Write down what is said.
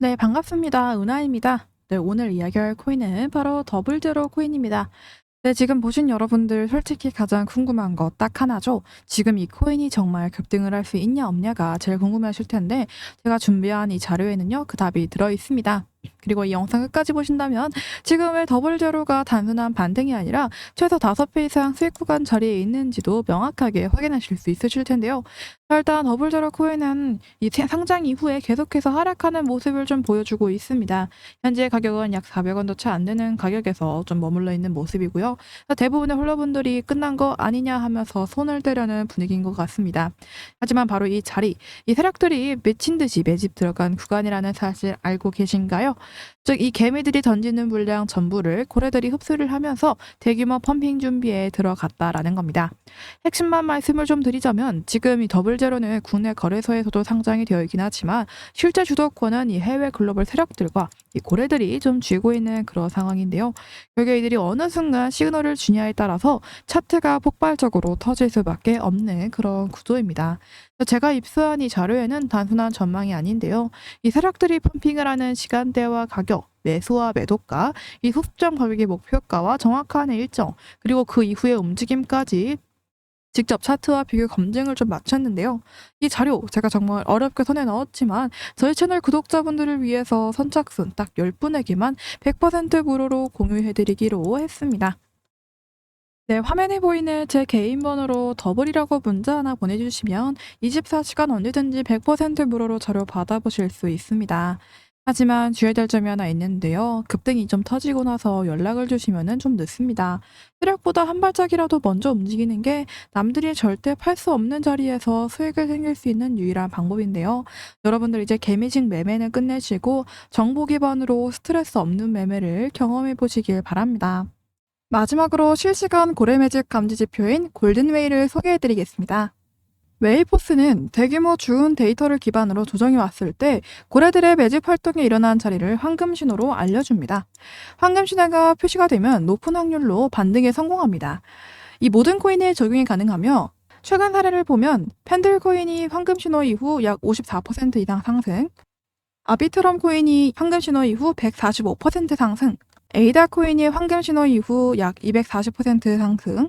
네, 반갑습니다. 은하입니다. 네, 오늘 이야기할 코인은 바로 더블제로 코인입니다. 네, 지금 보신 여러분들 솔직히 가장 궁금한 거딱 하나죠. 지금 이 코인이 정말 급등을 할 수 있냐 없냐가 제일 궁금해하실 텐데 제가 준비한 이 자료에는요, 그 답이 들어 있습니다. 그리고 이 영상 끝까지 보신다면 지금의 더블 제로가 단순한 반등이 아니라 최소 5배 이상 수익 구간 자리에 있는지도 명확하게 확인하실 수 있으실 텐데요. 자, 일단 더블 제로 코인은 이 세- 상장 이후에 계속해서 하락하는 모습을 좀 보여주고 있습니다. 현재 가격은 약 400원도 채 안 되는 가격에서 좀 머물러 있는 모습이고요. 자, 대부분의 홀러분들이 끝난 거 아니냐 하면서 손을 떼려는 분위기인 것 같습니다. 하지만 바로 이 자리, 이 세력들이 미친 듯이 매집 들어간 구간이라는 사실 알고 계신가요? 즉, 이 개미들이 던지는 물량 전부를 고래들이 흡수를 하면서 대규모 펌핑 준비에 들어갔다라는 겁니다. 핵심만 말씀을 좀 드리자면 지금 이 더블제로는 국내 거래소에서도 상장이 되어 있긴 하지만 실제 주도권은 이 해외 글로벌 세력들과 이 고래들이 좀 쥐고 있는 그런 상황인데요. 결국 이들이 어느 순간 시그널을 주냐에 따라서 차트가 폭발적으로 터질 수밖에 없는 그런 구조입니다. 제가 입수한 이 자료에는 단순한 전망이 아닌데요. 이 세력들이 펌핑을 하는 시간대와 가격, 매수와 매도가, 이 소수점 가격의 목표가와 정확한 일정, 그리고 그 이후의 움직임까지 직접 차트와 비교 검증을 좀 마쳤는데요. 이 자료 제가 정말 어렵게 손에 넣었지만 저희 채널 구독자분들을 위해서 선착순 딱 10분에게만 100% 무료로 공유해드리기로 했습니다. 네, 화면에 보이는 제 개인 번호로 더블이라고 문자 하나 보내주시면 24시간 언제든지 100% 무료로 자료 받아보실 수 있습니다. 하지만 주의해야 될 점이 하나 있는데요. 급등이 좀 터지고 나서 연락을 주시면 좀 늦습니다. 세력보다 한 발짝이라도 먼저 움직이는 게 남들이 절대 팔 수 없는 자리에서 수익을 챙길 수 있는 유일한 방법인데요. 여러분들 이제 개미식 매매는 끝내시고 정보 기반으로 스트레스 없는 매매를 경험해 보시길 바랍니다. 마지막으로 실시간 고래 매집 감지 지표인 골든웨이를 소개해 드리겠습니다. 웨이포스는 대규모 주운 데이터를 기반으로 조정이 왔을 때 고래들의 매집 활동이 일어난 자리를 황금 신호로 알려줍니다. 황금 신호가 표시가 되면 높은 확률로 반등에 성공합니다. 이 모든 코인에 적용이 가능하며 최근 사례를 보면 펜들 코인이 황금 신호 이후 약 54% 이상 상승, 아비트럼 코인이 황금 신호 이후 145% 상승, 에이다 코인이 황금 신호 이후 약 240% 상승,